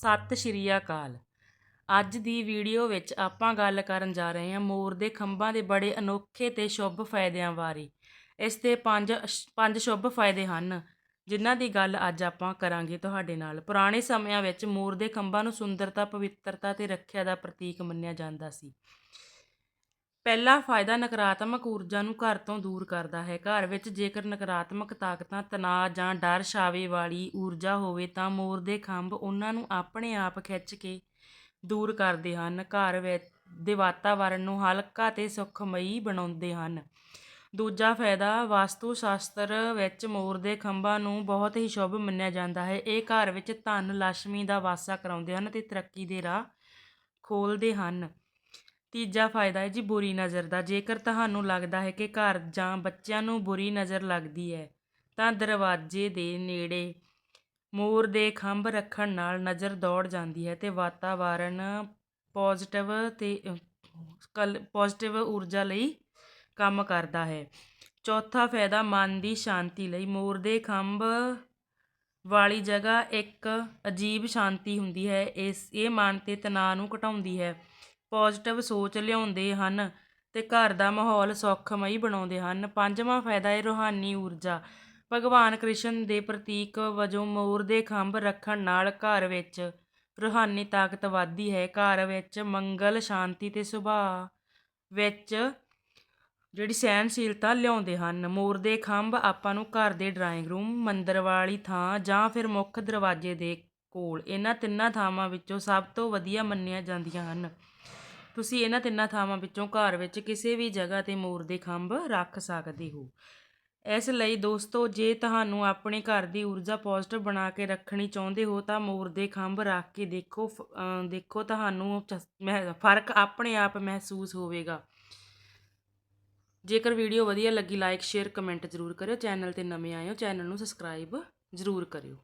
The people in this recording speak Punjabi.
ਸਤਿ ਸ਼੍ਰੀ ਅਕਾਲ। ਅੱਜ ਦੀ ਵੀਡੀਓ ਵਿੱਚ ਆਪਾਂ ਗੱਲ ਕਰਨ ਜਾ ਰਹੇ ਹਾਂ ਮੋਰ ਦੇ ਖੰਭਾਂ ਦੇ ਬੜੇ ਅਨੋਖੇ ਤੇ ਸ਼ੁਭ ਫਾਇਦਿਆਂ ਬਾਰੇ। ਇਸ ਦੇ ਪੰਜ ਅਸ਼- ਪੰਜ ਸ਼ੁਭ ਫਾਇਦੇ ਹਨ, ਜਿਨ੍ਹਾਂ ਦੀ ਗੱਲ ਅੱਜ ਆਪਾਂ ਕਰਾਂਗੇ ਤੁਹਾਡੇ ਨਾਲ। ਪੁਰਾਣੇ ਸਮਿਆਂ ਵਿੱਚ ਮੋਰ ਦੇ ਖੰਭਾਂ ਨੂੰ ਸੁੰਦਰਤਾ, ਪਵਿੱਤਰਤਾ ਤੇ ਰੱਖਿਆ ਦਾ ਪ੍ਰਤੀਕ ਮੰਨਿਆ ਜਾਂਦਾ ਸੀ। ਪਹਿਲਾ ਫਾਇਦਾ ਨਕਾਰਾਤਮਕ ਊਰਜਾ ਨੂੰ ਘਰ ਤੋਂ ਦੂਰ ਕਰਦਾ ਹੈ। ਘਰ ਵਿੱਚ ਜੇਕਰ ਨਕਾਰਾਤਮਕ ਤਾਕਤਾਂ, ਤਣਾਅ ਜਾਂ ਡਰ ਛਾਵੇ ਵਾਲੀ ਊਰਜਾ ਹੋਵੇ ਤਾਂ ਮੋਰ ਦੇ ਖੰਭ ਉਹਨਾਂ ਨੂੰ ਆਪਣੇ ਆਪ ਖਿੱਚ ਕੇ ਦੂਰ ਕਰਦੇ ਹਨ। ਘਰ ਵਿੱਚ ਦੇ ਵਾਤਾਵਰਣ ਨੂੰ ਹਲਕਾ ਤੇ ਸੁਖਮਈ ਬਣਾਉਂਦੇ ਹਨ। ਦੂਜਾ ਫਾਇਦਾ ਵਾਸਤੂ ਸ਼ਾਸਤਰ ਵਿੱਚ ਮੋਰ ਦੇ ਖੰਭਾਂ ਨੂੰ ਬਹੁਤ ਹੀ ਸ਼ੁਭ ਮੰਨਿਆ ਜਾਂਦਾ ਹੈ। ਇਹ ਘਰ ਵਿੱਚ ਧਨ ਲక్ష్ਮੀ ਦਾ ਵਾਸਾ ਕਰਾਉਂਦੇ ਹਨ ਤੇ ਤਰੱਕੀ ਦੇ ਰਾਹ ਖੋਲ੍ਹਦੇ ਹਨ। ਤੀਜਾ ਫਾਇਦਾ ਹੈ ਜੀ ਬੁਰੀ ਨਜ਼ਰ ਦਾ। ਜੇਕਰ ਤੁਹਾਨੂੰ ਲੱਗਦਾ ਹੈ ਕਿ ਘਰ ਜਾਂ ਬੱਚਿਆਂ ਨੂੰ ਬੁਰੀ ਨਜ਼ਰ ਲੱਗਦੀ ਹੈ, ਤਾਂ ਦਰਵਾਜ਼ੇ ਦੇ ਨੇੜੇ ਮੋਰ ਦੇ ਖੰਭ ਰੱਖਣ ਨਾਲ ਨਜ਼ਰ ਦੌੜ ਜਾਂਦੀ ਹੈ ਤੇ ਵਾਤਾਵਰਣ ਪੋਜ਼ਿਟਿਵ ਤੇ, ਕਲ, ਪੋਜ਼ਿਟਿਵ ਊਰਜਾ ਲਈ ਕੰਮ ਕਰਦਾ ਹੈ। ਚੌਥਾ ਫਾਇਦਾ, ਮਨ ਦੀ ਸ਼ਾਂਤੀ ਲਈ। ਮੋਰ ਦੇ ਖੰਭ ਵਾਲੀ ਜਗ੍ਹਾ ਇੱਕ ਅਜੀਬ ਸ਼ਾਂਤੀ ਹੁੰਦੀ ਹੈ। ਇਸ, ਇਹ ਮਨ ਤੇ ਤਣਾਅ ਨੂੰ ਘਟਾਉਂਦੀ ਹੈ। ਪੋਜ਼ੀਟਿਵ ਸੋਚ ਲਿਆਉਂਦੇ ਹਨ ਅਤੇ ਘਰ ਦਾ ਮਾਹੌਲ ਸੁਖਮਈ ਬਣਾਉਂਦੇ ਹਨ। ਪੰਜਵਾਂ ਫਾਇਦਾ ਹੈ ਰੂਹਾਨੀ ਊਰਜਾ। ਭਗਵਾਨ ਕ੍ਰਿਸ਼ਨ ਦੇ ਪ੍ਰਤੀਕ ਵਜੋਂ ਮੋਰ ਦੇ ਖੰਭ ਰੱਖਣ ਨਾਲ ਘਰ ਵਿੱਚ ਰੂਹਾਨੀ ਤਾਕਤ ਵੱਧਦੀ ਹੈ। ਘਰ ਵਿੱਚ ਮੰਗਲ, ਸ਼ਾਂਤੀ ਤੇ ਸੁਭਾਅ ਵਿੱਚ ਜਿਹੜੀ ਸਹਿਣਸ਼ੀਲਤਾ ਲਿਆਉਂਦੇ ਹਨ। ਮੋਰ ਦੇ ਖੰਭ ਆਪਾਂ ਨੂੰ ਘਰ ਦੇ ਡਰਾਇੰਗ ਰੂਮ ਮੰਦਰ ਵਾਲੀ ਥਾਂ ਜਾਂ ਫਿਰ ਮੁੱਖ ਦਰਵਾਜ਼ੇ ਦੇ ਕੋਲ ਇਹਨਾਂ ਤਿੰਨਾਂ ਥਾਵਾਂ ਵਿੱਚੋਂ ਸਭ ਤੋਂ ਵਧੀਆ ਮੰਨੀਆਂ ਜਾਂਦੀਆਂ ਹਨ। ਤੁਸੀਂ ਇਹਨਾਂ ਤਿੰਨਾਂ ਥਾਵਾਂ ਵਿੱਚੋਂ ਘਰ ਵਿੱਚ ਕਿਸੇ ਵੀ ਜਗ੍ਹਾ ਤੇ ਮੋਰ ਦੇ ਖੰਭ ਰੱਖ ਸਕਦੇ ਹੋ। ਇਸ ਲਈ ਦੋਸਤੋ, ਜੇ ਤੁਹਾਨੂੰ ਆਪਣੇ ਘਰ ਦੀ ਊਰਜਾ ਪੋਜ਼ਿਟਿਵ ਬਣਾ ਕੇ ਰੱਖਣੀ ਚਾਹੁੰਦੇ ਹੋ, ਤਾਂ ਮੋਰ ਦੇ ਖੰਭ ਰੱਖ ਕੇ ਦੇਖੋ, ਫ- ਦੇਖੋ ਤੁਹਾਨੂੰ ਮਹਿ- ਫ਼ਰਕ ਆਪਣੇ ਆਪ ਮਹਿਸੂਸ ਹੋਵੇਗਾ। ਜੇਕਰ ਵੀਡੀਓ ਵਧੀਆ ਲੱਗੀ, ਲਾਈਕ, ਸ਼ੇਅਰ, ਕਮੈਂਟ ਜ਼ਰੂਰ ਕਰਿਓ। ਚੈਨਲ ਤੇ ਨਵੇਂ ਆਏ ਹੋ, ਚੈਨਲ ਨੂੰ ਸਬਸਕ੍ਰਾਈਬ ਜ਼ਰੂਰ ਕਰਿਓ।